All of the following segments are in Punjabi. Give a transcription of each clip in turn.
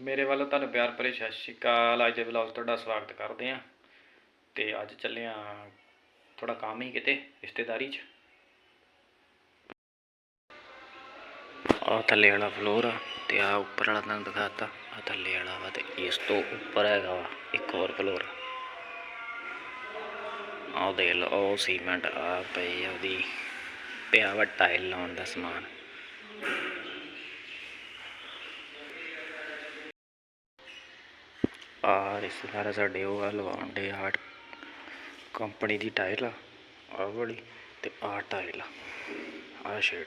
ਮੇਰੇ ਵੱਲੋਂ ਤੁਹਾਨੂੰ ਪਿਆਰ ਭਰੇ ਸਤਿ ਸ਼੍ਰੀ ਅਕਾਲ। ਅੱਜ ਦੇ ਵਲੌਗ ਤੁਹਾਡਾ ਸਵਾਗਤ ਕਰਦੇ ਹਾਂ। ਤੇ ਅੱਜ ਚੱਲੇ ਆ ਥੋੜਾ ਕੰਮ ਹੀ ਕਿਤੇ, ਰਿਸ਼ਤੇਦਾਰੀ 'ਚ। ਆ ਥੱਲੇ ਵਾਲਾ ਫਲੋਰ ਆ ਤੇ ਆ ਉੱਪਰ ਵਾਲਾ ਤੁਹਾਨੂੰ ਦਿਖਾਤਾ। ਆ ਥੱਲੇ ਵਾਲਾ ਵਾ ਤੇ ਇਸ ਤੋਂ ਉੱਪਰ ਹੈਗਾ ਵਾ ਇੱਕ ਹੋਰ ਫਲੋਰ ਆਹ ਦੇਖ ਲਓ ਸੀਮੈਂਟ ਆ ਪਈ ਆ ਉਹਦੀ। ਪਿਆ ਵਾ ਟਾਇਲ ਲਾਉਣ ਦਾ ਸਮਾਨ। ਆ ਰਿਸ਼ਤੇਦਾਰ ਸਾਡੇ, ਉਹ ਆ ਲਵਾਉਣ ਦੇ ਆਰਟ ਕੰਪਨੀ ਦੀ ਟਾਇਲ ਆ, ਆਹ ਵਾਲੀ ਤੇ ਆਹ ਟਾਇਲ ਆ, ਆਹ ਸ਼ੇਡ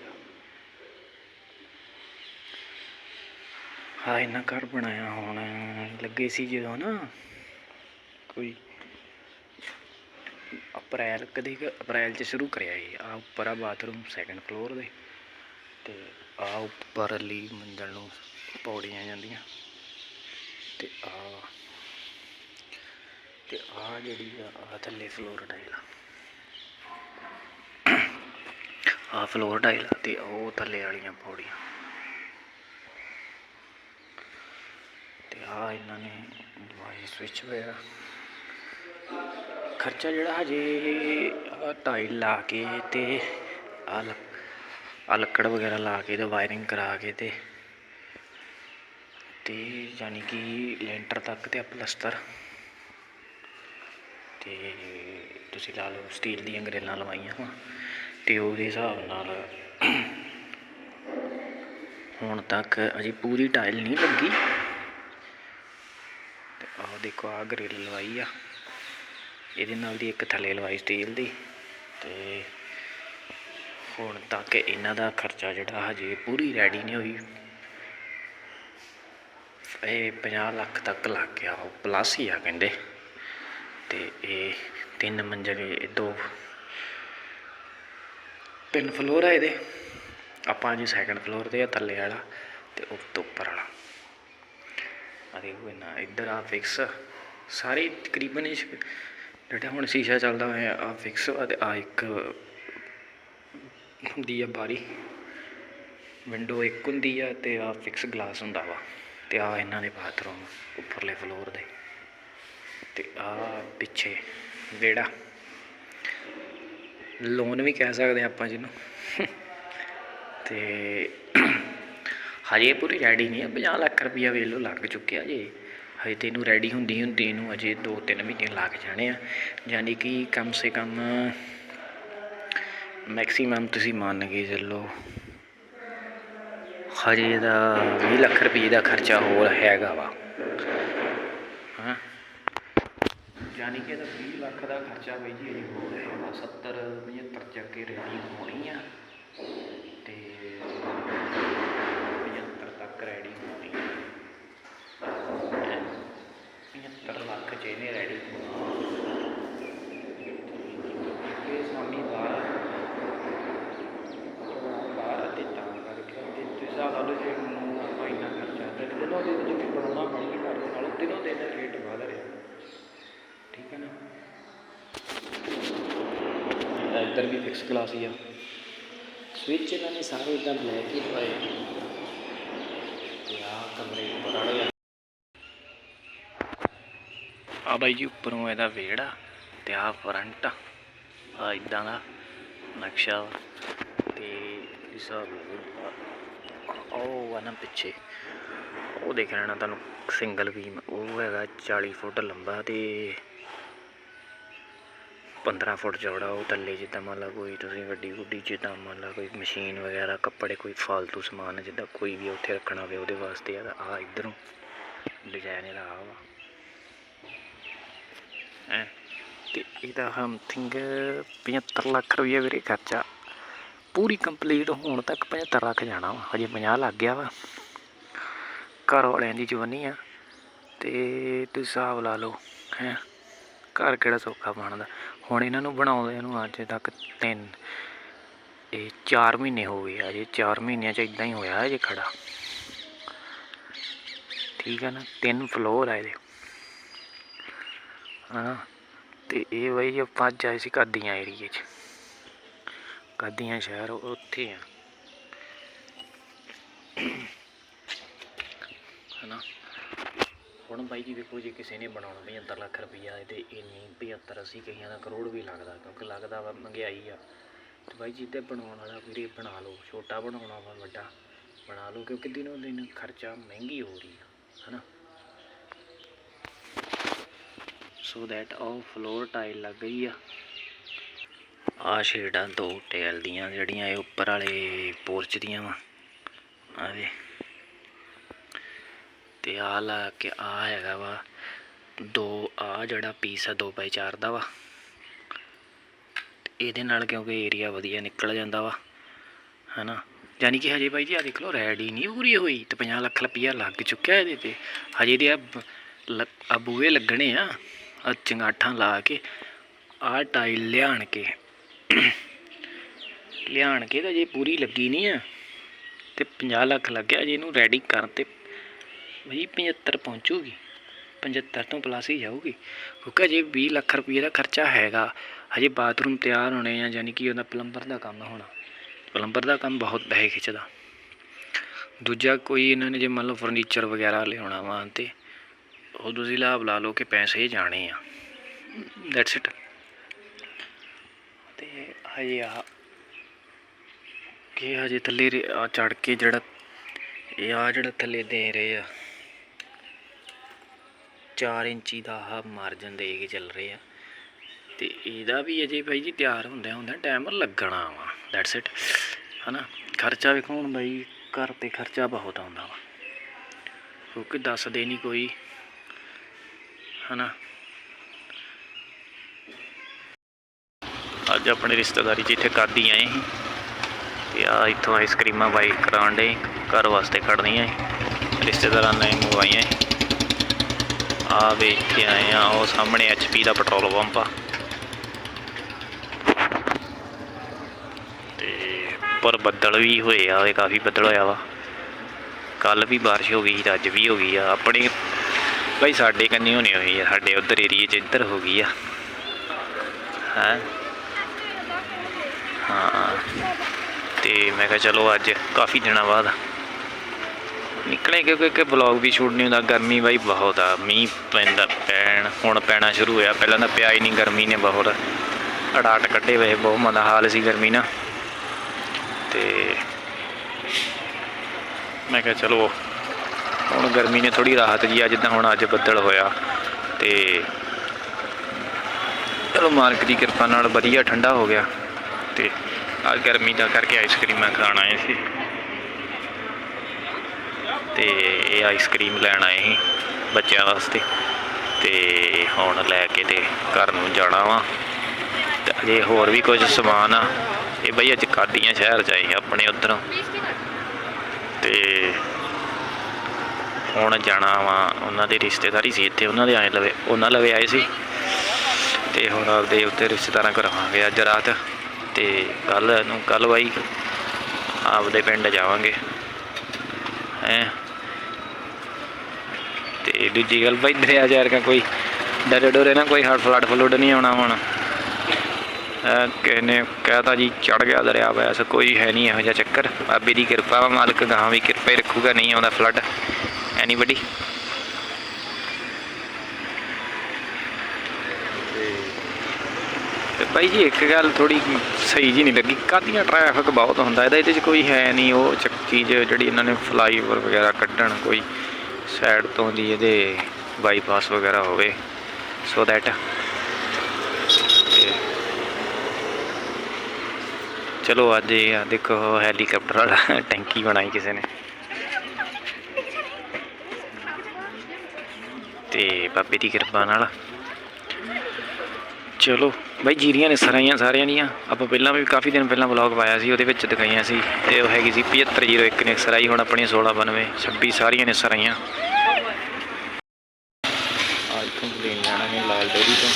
ਹਾਂ ਇਹਨਾਂ ਘਰ ਬਣਾਇਆ ਹੁਣ, ਲੱਗੇ ਸੀ ਜਦੋਂ ਨਾ ਕੋਈ ਅਪ੍ਰੈਲ, ਕਦੇ ਕੁ, ਅਪ੍ਰੈਲ ਚ ਸ਼ੁਰੂ ਕਰਿਆ ਇਹ ਆ ਉੱਪਰ ਆ ਬਾਥਰੂਮ ਸੈਕੰਡ ਫਲੋਰ ਦੇ ਤੇ ਆ ਉੱਪਰਲੀ ਮੰਜ਼ਲ ਨੂੰ ਪੌੜੀਆਂ ਜਾਂਦੀਆਂ ਤੇ ਆ ਤੇ ਆ ਜਿਹੜੀ ਆ ਆਹ ਥੱਲੇ ਫਲੋਰ ਟਾਈਲ ਆ। ਫਲੋਰ ਟਾਈਲ ਤੇ ਉਹ ਥੱਲੇ ਵਾਲੀਆਂ ਪੌੜੀਆਂ। ਤੇ ਆ ਇਹਨਾਂ ਨੇ ਦਵਾਈ ਸਵਿਚ ਵਗੈਰਾ ਖਰਚਾ ਜਿਹੜਾ ਹਜੇ ਟਾਈਲ ਲਾ ਕੇ ਤੇ ਆ ਆ ਲੱਕੜ ਵਗੈਰਾ ਲਾ ਕੇ ਤੇ ਵਾਇਰਿੰਗ ਕਰਾ ਕੇ ਤੇ ਤੇ ਯਾਨੀ ਕਿ ਲੈਂਟਰ ਤੱਕ ਤੇ ਆ ਪਲਸਤਰ। ਤੇ ਤੁਸੀਂ ਲਾ ਲਓ ਸਟੀਲ ਦੀਆਂ ਗਰੇਲਾਂ ਲਵਾਈਆਂ ਵਾ ਤੇ ਉਹਦੇ ਹਿਸਾਬ ਨਾਲ ਹੁਣ ਤੱਕ ਅਜੇ ਪੂਰੀ ਟਾਇਲ ਨਹੀਂ ਲੱਗੀ। ਤੇ ਆਹ ਦੇਖੋ ਆ ਗਰਿਲ ਲਵਾਈ ਆ। ਇਹਦੇ ਨਾਲ ਦੀ ਇੱਕ ਥੱਲੇ ਲਵਾਈ ਸਟੀਲ ਦੀ। ਤੇ ਹੁਣ ਤੱਕ ਇਹਨਾਂ ਦਾ ਖਰਚਾ ਜਿਹੜਾ ਹਜੇ ਪੂਰੀ ਰੈਡੀ ਨਹੀਂ ਹੋਈ। ਇਹ 50 ਲੱਖ ਤੱਕ ਲੱਗ ਗਿਆ, ਉਹ ਪਲੱਸ ਹੀ ਆ ਕਹਿੰਦੇ। ਤੇ ਇਹ ਤਿੰਨ ਮੰਜ਼ਲੇ ਦੋ ਤਿੰਨ ਫਲੋਰ ਆ ਇਹਦੇ। ਆਪਾਂ ਜੀ ਸੈਕੰਡ ਫਲੋਰ ਤੇ ਆ, ਥੱਲੇ ਵਾਲਾ ਤੇ ਉਸ ਤੋਂ ਉੱਪਰ ਵਾਲਾ। ਆ ਦੇਖੋ ਇਹਨਾਂ ਇੱਧਰ ਆ ਫਿਕਸ ਸਾਰੇ ਤਕਰੀਬਨ ਇਹ ਜਿਹੜਾ ਹੁਣ ਸ਼ੀਸ਼ਾ ਚੱਲਦਾ ਹੋਇਆ, ਆ ਫਿਕਸ ਆ ਤੇ ਆ ਇੱਕ ਹੁੰਦੀ ਆ ਬਾਰੀ। ਵਿੰਡੋ ਇੱਕ ਹੁੰਦੀ ਆ ਤੇ ਆ ਫਿਕਸ ਗਲਾਸ ਹੁੰਦਾ ਵਾ। ਤੇ ਆ ਇਹਨਾਂ ਦੇ ਬਾਥਰੂਮ ਉੱਪਰਲੇ ਫਲੋਰ ਦੇ। ਤੇ ਆ ਪਿੱਛੇ ਵਿਹੜਾ। ਲੋਨ ਵੀ ਕਹਿ ਸਕਦੇ ਆਪਾਂ ਜਿਹਨੂੰ। ਤੇ ਹਜੇ ਪੂਰੀ ਰੈਡੀ ਨਹੀਂ ਆ 50 ਲੱਖ ਰੁਪਈਆ ਵੇਲੋ ਲੱਗ ਚੁੱਕਿਆ ਜੇ। ਹਜੇ ਤੇ ਇਹਨੂੰ ਰੈਡੀ ਹੁੰਦੀ ਹੁੰਦੀ ਇਹਨੂੰ ਅਜੇ 2-3 ਮਹੀਨੇ ਲੱਗ ਜਾਣੇ ਆ। ਯਾਨੀ ਕਿ ਕਮ ਸੇ ਕਮ ਮੈਕਸਿਮਮ ਤੁਸੀਂ ਮੰਨ ਕੇ ਚੱਲੋ, ਹਜੇ ਦਾ 20 ਲੱਖ ਰੁਪਏ ਦਾ ਖਰਚਾ ਹੋਰ ਹੈਗਾ ਵਾ। ਯਾਨੀ ਕਿ ਇਹਦਾ 20 ਲੱਖ ਦਾ ਖਰਚਾ ਬਈ ਜੀ ਅਜੇ ਹੋਰ ਹੈਗਾ 70 75 ਚੱਕ ਰੈਡੀ ਹੋਣੀ ਆ ਤੇ 75 ਤੱਕ ਰੈਡੀ ਹੋਣੀ ਆ 75 ਲੱਖ ਚ ਇਹਨੇ ਰੈਡੀ ਹੋਣਾ ਇਹ ਸਾਮੀ ਬਾਹਰ ਆ। ਬਾਹਰ ਅਤੇ ਤਾਂ ਕਰਕੇ ਤੇ ਤੁਸੀਂ ਹਿਸਾਬ ਲਾ ਲਓ ਜੇ ਨੂੰ ਆਪਾਂ ਇੰਨਾ ਖਰਚਾ ਤੇ ਦਿਨੋਂ ਦਿਨ ਜਿਵੇਂ ਬਣਾਉਣਾ ਬਣ ਘਰ ਦੇ ਨਾਲ ਦਿਨੋਂ ਦਿਨ ਰੇਟ ਵਧ ਰਿਹਾ ਠੀਕ ਹੈ ਨਾ ਇੱਧਰ ਵੀ ਫਿਕਸ ਕਲਾਸ ਹੀ ਆ। ਸਵਿਚ ਇਹਨਾਂ ਨੇ ਸਾਰੇ ਇਦਾਂ ਬਲੈਕ ਹੀ ਲਵਾਏ ਤੇ ਆ ਕਮਰੇ ਉੱਪਰ ਵਾਲੇ ਆ। ਬਾਈ ਜੀ ਉੱਪਰੋਂ ਇਹਦਾ ਵਿਹੜਾ ਤੇ ਆ ਫਰੰਟ ਆ। ਇਦਾਂ ਦਾ ਨਕਸ਼ਾ ਵਾ। ਤੇ ਹਿਸਾਬ ਲਓ ਉਹ ਆ ਨਾ ਪਿੱਛੇ। ਉਹ ਦੇਖ ਲੈਣਾ ਤੁਹਾਨੂੰ। ਸਿੰਗਲ ਬੀਮ ਉਹ ਹੈਗਾ 40 ਫੁੱਟ ਲੰਬਾ ਤੇ 15 ਫੁੱਟ ਚੌੜਾ, ਉਹ ਥੱਲੇ ਜਿੱਦਾਂ ਮੰਨ ਲਾ ਕੋਈ ਤੁਸੀਂ ਵੱਡੀ ਗੁੱਡੀ, ਜਿੱਦਾਂ ਮੰਨ ਲਾ ਕੋਈ ਮਸ਼ੀਨ ਵਗੈਰਾ, ਕੱਪੜੇ, ਕੋਈ ਫਾਲਤੂ ਸਮਾਨ ਜਿੱਦਾਂ ਕੋਈ ਵੀ ਉੱਥੇ ਰੱਖਣਾ ਹੋਵੇ ਉਹਦੇ ਵਾਸਤੇ ਆ ਆ ਇਧਰੋਂ ਡਿਜ਼ਾਈਨ ਇਹਦਾ ਆ ਵਾ। ਹੈਂ? ਤੇ ਇਹਦਾ ਸਮਥਿੰਗ 75 ਲੱਖ ਰੁਪਏ ਵੀਰੇ ਖਰਚਾ। ਪੂਰੀ ਕੰਪਲੀਟ ਹੋਣ ਤੱਕ 75 ਲੱਖ ਜਾਣਾ ਵਾ, ਹਜੇ 50 ਲੱਗ ਗਿਆ ਵਾ। ਘਰ ਵਾਲਿਆਂ ਦੀ ਜਵਾਨੀ ਆ, ਤੇ ਤੁਸੀਂ ਹਿਸਾਬ ਲਾ ਲਓ, ਹੈ? ਘਰ ਕਿਹੜਾ ਸੌਖਾ ਬਣਦਾ? ਹੁਣ ਇਹਨਾਂ ਨੂੰ ਬਣਾਉਂਦੇ ਨੂੰ ਅੱਜ ਤੱਕ ਤਿੰਨ, ਇਹ 4 ਮਹੀਨੇ ਹੋ ਗਏ ਆ ਜੇ 4 ਮਹੀਨਿਆਂ ਚ ਇਦਾਂ ਹੀ ਹੋਇਆ ਜੇ ਖੜਾ। ਠੀਕ ਹੈ ਨਾ, ਤਿੰਨ ਫਲੋਰ ਆ ਇਹਦੇ। ਹਾਂ ਤੇ ਇਹ ਬਈ ਆਪਾਂ ਅੱਜ ਆਏ ਸੀ ਕਾਦੀਆਂ ਏਰੀਏ 'ਚ। ਕਾਦੀਆਂ ਸ਼ਹਿਰ, ਉੱਥੇ ਆ। ਹਨਾ ਹੁਣ ਬਾਈ ਜੀ ਵੇਖੋ ਜੇ ਕਿਸੇ ਨੇ ਬਣਾਉਣਾ 75 ਲੱਖ ਰੁਪਈਆ ਤੇ ਇੰਨੀ 75 80 ਕਈਆਂ ਦਾ ਕਰੋੜ ਵੀ ਲੱਗਦਾ, ਕਿਉਂਕਿ ਲੱਗਦਾ ਵਾ ਮਹਿੰਗਾਈ ਆ। ਤੇ ਬਾਈ ਜੀ ਤੇ ਬਣਾਉਣ ਵਾਲਾ ਵੀਰੇ ਬਣਾ ਲਓ, ਛੋਟਾ ਬਣਾਉਣਾ ਵਾ, ਵੱਡਾ ਬਣਾ ਲਓ, ਕਿਉਂਕਿ ਦਿਨੋਂ ਦਿਨ ਖਰਚਾ ਮਹਿੰਗੀ ਹੋ ਰਹੀ ਆ, ਹਨਾ? ਸੋ ਦੈਟ ਉਹ ਫਲੋਰ ਟਾਈਲ ਲੱਗ ਗਈ ਆ। ਆ ਸ਼ੇਡਾਂ ਦੋ ਟੇਲ ਦੀਆਂ ਜਿਹੜੀਆਂ ਇਹ ਉੱਪਰ ਵਾਲੇ ਪੋਰਚ ਦੀਆਂ ਵਾ। ਆਵੇ ਤੇ ਆ ਲਾ ਕੇ ਆ ਹੈਗਾ ਵਾ। ਦੋ ਆ ਜਿਹੜਾ ਪੀਸ ਆ 2 ਬਾਈ 4 ਦਾ ਵਾ। ਇਹਦੇ ਨਾਲ ਕਿਉਂਕਿ ਏਰੀਆ ਵਧੀਆ ਨਿਕਲ ਜਾਂਦਾ ਵਾ, ਹਨਾ। ਯਾਨੀ ਕਿ ਹਜੇ ਬਾਈ ਜੀ ਆ ਦੇਖ ਲਓ ਰੈਡੀ ਨਹੀਂ ਪੂਰੀ ਹੋਈ ਤੇ 50 ਲੱਖ ਰੁਪਈਆ ਲੱਗ ਚੁੱਕਿਆ ਇਹਦੇ ਤੇ। ਹਜੇ ਦੇ ਆ ਬ- ਲੱਗਣੇ ਆ ਆ ਚੰਗਾਠਾਂ ਲਾ ਕੇ ਆ ਟਾਈਲ ਲਿਆਣ ਕੇ। ਲਿਆਣ ਕੇ ਤਾਂ ਜੇ ਪੂਰੀ ਲੱਗੀ ਨਹੀਂ ਆ, ਤੇ 50 ਲੱਖ ਲੱਗਿਆ ਜੇ ਇਹਨੂੰ ਰੈਡੀ ਕਰਨ ਤੇ ਬਈ 75 ਪਹੁੰਚੂਗੀ। 75 ਤੋਂ ਪਲੱਸ ਹੀ ਜਾਊਗੀ। ਕਿਉਂਕਿ ਜੇ 20 ਲੱਖ ਰੁਪਏ ਦਾ ਖਰਚਾ ਹੈਗਾ। ਹਜੇ ਬਾਥਰੂਮ ਤਿਆਰ ਹੋਣੇ ਆ, ਯਾਨੀ ਕਿ ਉਹਦਾ ਪਲੰਬਰ ਦਾ ਕੰਮ ਹੋਣਾ। ਪਲੰਬਰ ਦਾ ਕੰਮ ਬਹੁਤ ਪੈਸੇ ਖਿੱਚਦਾ। ਦੂਜਾ ਕੋਈ ਇਹਨਾਂ ਨੇ ਜੇ ਮੰਨ ਲਓ ਫਰਨੀਚਰ ਵਗੈਰਾ ਲਿਆਉਣਾ ਵਾ ਤੇ ਉਹ ਤੁਸੀਂ ਲਾਭ ਲਾ ਲਓ ਕਿ ਪੈਸੇ ਜਾਣੇ ਆ। ਦੈਟਸ ਇਟ ਤੇ ਹਜੇ ਆ ਕਿ ਹਜੇ ਥੱਲੇ ਆ ਚੜ ਕੇ ਜਿਹੜਾ ਇਹ ਆ ਜਿਹੜਾ ਥੱਲੇ ਦੇ ਰਹੇ ਆ। 4 ਇੰਚੀ ਦਾ ਆਹ ਮਾਰਜਨ ਦੇ ਕੇ ਚੱਲ ਰਹੇ ਆ। ਤੇ ਇਹਦਾ ਵੀ ਅਜੇ ਭਾਈ ਜੀ ਤਿਆਰ ਹੁੰਦਿਆਂ ਹੁੰਦਿਆਂ ਟਾਈਮ ਲੱਗਣਾ ਵਾ। ਦੈਟਸ ਇਟ ਹਨਾ? ਖਰਚਾ ਵੇਖੋ ਹੁਣ ਬਾਈ, ਘਰ ਤੇ ਖਰਚਾ ਬਹੁਤ ਆਉਂਦਾ ਵਾ। ਕਿਉਂਕਿ ਦੱਸਦੇ ਨਹੀਂ ਕੋਈ। ਹਨਾ? ਅੱਜ ਆਪਣੇ ਰਿਸ਼ਤੇਦਾਰੀ 'ਚ ਇੱਥੇ ਕਾਦੀ ਆਏ ਸੀ। ਤੇ ਆ ਇੱਥੋਂ ਆਈਸਕ੍ਰੀਮਾਂ ਬਾਈ ਕਰਾਉਣ ਦੇ ਘਰ ਵਾਸਤੇ ਖੜਨੀਆਂ ਰਿਸ਼ਤੇਦਾਰਾਂ ਨੇ ਮੰਗਵਾਈਆਂ ਸੀ। ਆ ਵੇ ਕੇ ਆਏ ਆ, ਉਹ ਸਾਹਮਣੇ ਐਚਪੀ ਦਾ ਪੈਟਰੋਲ ਪੰਪ ਆ। ਤੇ ਪਰ ਬੱਦਲ ਵੀ ਹੋਏ ਆ, ਇਹ ਕਾਫੀ ਬੱਦਲ ਹੋਇਆ ਵਾ। ਕੱਲ ਵੀ ਬਾਰਿਸ਼ ਹੋ ਗਈ ਤੇ ਅੱਜ ਵੀ ਹੋ ਗਈ ਆ। ਆਪਣੇ ਭਾਈ ਸਾਡੇ ਕੰਨੀ ਹੋਣੀ ਹੋਈ ਆ, ਸਾਡੇ ਉਧਰ ਏਰੀਏ 'ਚ ਇੱਧਰ ਹੋ ਗਈ ਆ। ਹੈ? ਹਾਂ। ਤੇ ਮੈਂ ਕਿਹਾ ਚਲੋ ਅੱਜ ਕਾਫੀ ਦਿਨਾਂ ਬਾਅਦ ਨਿਕਲੇ ਕਿਉਂਕਿ ਕਿ ਬਲੌਗ ਵੀ ਸ਼ੂਟ ਨਹੀਂ ਹੁੰਦਾ, ਗਰਮੀ ਬਾਈ ਬਹੁਤ ਆ, ਮੀਂਹ ਪੈਂਦਾ ਪੈਣ, ਹੁਣ ਪੈਣਾ ਸ਼ੁਰੂ ਹੋਇਆ, ਪਹਿਲਾਂ ਤਾਂ ਪਿਆ ਹੀ ਨਹੀਂ ਗਰਮੀ ਨੇ ਬਹੁਤ। ਅੜਾਟ ਕੱਢੇ ਹੋਏ ਬਹੁਤ ਮੰਦਾ ਹਾਲ ਸੀ ਗਰਮੀ ਨਾਲ ਤੇ ਮੈਂ ਕਿਹਾ ਚਲੋ, ਹੁਣ ਗਰਮੀ ਨੇ ਥੋੜੀ ਰਾਹਤ ਜੀ ਆ, ਜਿੱਦਾਂ ਹੁਣ ਅੱਜ ਬੱਦਲ ਹੋਇਆ। ਤੇ ਚਲੋ ਮਾਲਕ ਦੀ ਕਿਰਪਾ ਨਾਲ ਵਧੀਆ, ਠੰਡਾ ਹੋ ਗਿਆ। ਤੇ ਆ ਗਰਮੀ ਦਾ ਕਰਕੇ ਆਈਸਕ੍ਰੀਮਾਂ ਖਾਣ ਆਏ ਸੀ। ਤੇ ਇਹ ਆਈਸਕ੍ਰੀਮ ਲੈਣ ਆਏ ਸੀ ਬੱਚਿਆਂ ਵਾਸਤੇ। ਤੇ ਹੁਣ ਲੈ ਕੇ ਤੇ ਘਰ ਨੂੰ ਜਾਣਾ ਵਾ। ਤੇ ਅਜੇ ਹੋਰ ਵੀ ਕੁਝ ਸਮਾਨ ਆ। ਇਹ ਬਈ ਅੱਜ ਕਾਦੀਆਂ ਸ਼ਹਿਰ ਚ ਆਏ ਆਪਣੇ ਉਧਰੋਂ। ਤੇ ਹੁਣ ਜਾਣਾ ਵਾ ਉਹਨਾਂ ਦੇ ਰਿਸ਼ਤੇਦਾਰੀ ਸੀ ਇੱਥੇ, ਉਹਨਾਂ ਦੇ ਆਏ ਲਵੇ, ਉਹਨਾਂ ਲਵੇ ਆਏ ਸੀ। ਤੇ ਹੁਣ ਆਪਦੇ ਉੱਤੇ ਰਿਸ਼ਤੇਦਾਰਾਂ ਕਰਾਵਾਂਗੇ ਅੱਜ ਰਾਤ। ਤੇ ਕੱਲ ਨੂੰ ਕੱਲ ਬਾਈ ਆਪਦੇ ਪਿੰਡ ਜਾਵਾਂਗੇ। ਹੈ? ਤੇ ਦੂਜੀ ਗੱਲ ਬਾਈ ਦਰਿਆ ਜਾ ਰਿਹਾ ਕੋਈ ਡਰੇ ਡੋਰੇ ਨਾ, ਕੋਈ ਹੜ ਫਲੱਡ ਫਲੁੱਡ ਨਹੀਂ ਆਉਣਾ ਹੁਣ। ਕਿਸੇ ਨੇ ਕਹਤਾ ਜੀ ਚੜ ਗਿਆ ਦਰਿਆ ਵੈਸ, ਕੋਈ ਹੈ ਨਹੀਂ ਇਹੋ ਜਿਹਾ ਚੱਕਰ। ਬਾਬੇ ਦੀ ਕਿਰਪਾ ਵਾ, ਮਾਲਕ ਗਾਂ ਵੀ ਕਿਰਪਾ ਹੀ ਰੱਖੂਗਾ, ਨਹੀਂ ਆਉਂਦਾ ਫਲੱਡ। ਐਨੀਬਡੀ ਤੇ ਭਾਈ ਜੀ ਇੱਕ ਗੱਲ ਥੋੜੀ ਸਹੀ ਜੀ ਨਹੀਂ ਲੱਗੀ। ਕਾਦੀਆਂ ਟ੍ਰੈਫਿਕ ਬਹੁਤ ਹੁੰਦਾ, ਇਹਦਾ ਇਹਦੇ 'ਚ ਕੋਈ ਹੈ ਨਹੀਂ, ਉਹ ਚੱਕ ਚੀਜ਼ ਜਿਹੜੀ ਇਹਨਾਂ ਨੇ ਫਲਾਈਓਵਰ ਵਗੈਰਾ ਕੱਢਣ, ਕੋਈ ਸਾਈਡ ਤੋਂ ਦੀ ਇਹਦੇ ਬਾਈਪਾਸ ਵਗੈਰਾ ਹੋਵੇ। ਸੋ ਦੈਟ ਚਲੋ ਅੱਜ ਇਹ ਆ, ਦੇਖੋ ਹੈਲੀਕਾਪਟਰ ਵਾਲਾ ਟੈਂਕੀ ਬਣਾਈ ਕਿਸੇ ਨੇ। ਤੇ ਬਾਬੇ ਦੀ ਕਿਰਪਾ ਨਾਲ ਚਲੋ ਬਾਈ ਜੀਰੀਆਂ ਨੇ ਸਰਾਈਆਂ ਸਾਰਿਆਂ ਦੀਆਂ। ਆਪਾਂ ਪਹਿਲਾਂ ਵੀ ਕਾਫੀ ਦਿਨ ਪਹਿਲਾਂ ਵਲੌਗ ਪਾਇਆ ਸੀ, ਉਹਦੇ ਵਿੱਚ ਦਿਖਾਈਆਂ ਸੀ। ਤੇ ਉਹ ਹੈਗੀ ਸੀ 7501 ਨੇ ਸਰਾਈ, ਹੁਣ ਆਪਣੀ 1692 26 ਸਾਰੀਆਂ ਨੇ ਸਰਾਈਆਂ। ਅੱਜ ਕੰਪਲੇਨ ਲੈਣਾ ਹੈ ਲਾਲ ਡੇਰੀ ਤੋਂ।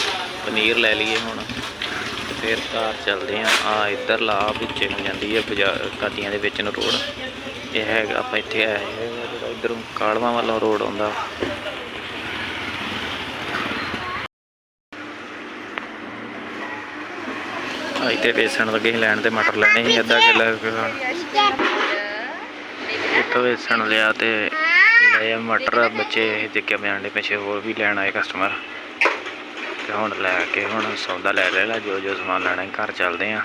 ਪਨੀਰ ਲੈ ਲਈਏ ਹੁਣ। ਫਿਰ ਘਰ ਚੱਲਦੇ ਆ ਆ ਇੱਧਰ ਲਾ ਵਿੱਚੇ ਨੂੰ ਜਾਂਦੀ ਹੈ ਬਾਜ਼ਾਰ ਕਾਦੀਆਂ ਦੇ ਵਿੱਚ ਨੂੰ ਰੋਡ। ਇਹ ਹੈਗਾ, ਆਪਾਂ ਇੱਥੇ ਆਏ ਹੈਗਾ ਜਿਹੜਾ ਇੱਧਰੋਂ ਕਾਲਵਾ ਵੱਲੋਂ ਰੋਡ ਆਉਂਦਾ। ਇੱਥੇ ਵੇਸਣ ਲੱਗੇ ਸੀ ਲੈਣ ਤੇ ਮਟਰ ਲੈਣੇ ਸੀ, ਅੱਧਾ ਕਿੱਲਾ ਕੁ। ਵੇਸਣ ਲਿਆ ਤੇ ਲਏ ਮਟਰ, ਬੱਚੇ ਦੇਖਿਆ ਬਿਆੰਡੇ ਪਿੱਛੇ ਹੋਰ ਵੀ ਲੈਣ ਆਏ ਕਸਟਮਰ ਤੇ ਹੁਣ ਲੈ ਕੇ ਹੁਣ ਸੌਦਾ ਲੈ ਲੈ ਜੋ ਜੋ ਸਮਾਨ ਲੈਣਾ ਘਰ ਚੱਲਦੇ ਆ।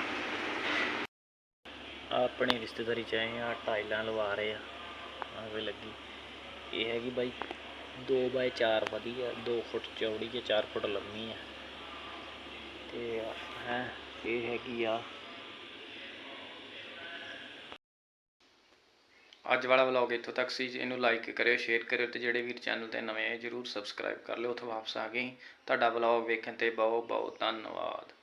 ਆਪਣੀ ਰਿਸ਼ਤੇਦਾਰੀ ਚ ਆਏ ਆ, ਟਾਈਲਾਂ ਲਵਾ ਰਹੇ ਆ। ਆਵੇ ਲੱਗੀ। ਇਹ ਹੈਗੀ ਬਾਈ 2 ਬਾਈ 4 ਵਧੀਆ 2 ਫੁੱਟ ਚੌੜੀ ਤੇ 4 ਫੁੱਟ ਲੰਮੀ ਆ। ਤੇ ਹੈ। ਇਹ ਹੈਗੀ ਆ। ਅੱਜ ਵਾਲਾ ਵਲੌਗ ਇੱਥੋਂ ਤੱਕ ਸੀ ਇਹਨੂੰ ਲਾਈਕ ਕਰਿਓ ਸ਼ੇਅਰ ਕਰਿਓ ਤੇ ਜਿਹੜੇ ਵੀਰ ਚੈਨਲ ਤੇ ਨਵੇਂ ਆਏ ਜਰੂਰ ਸਬਸਕ੍ਰਾਈਬ ਕਰ ਲਿਓ। ਉੱਥੇ ਵਾਪਸ ਆ ਗਏ। ਤੁਹਾਡਾ ਵਲੌਗ ਵੇਖਣ ਤੇ ਬਹੁਤ ਬਹੁਤ ਧੰਨਵਾਦ।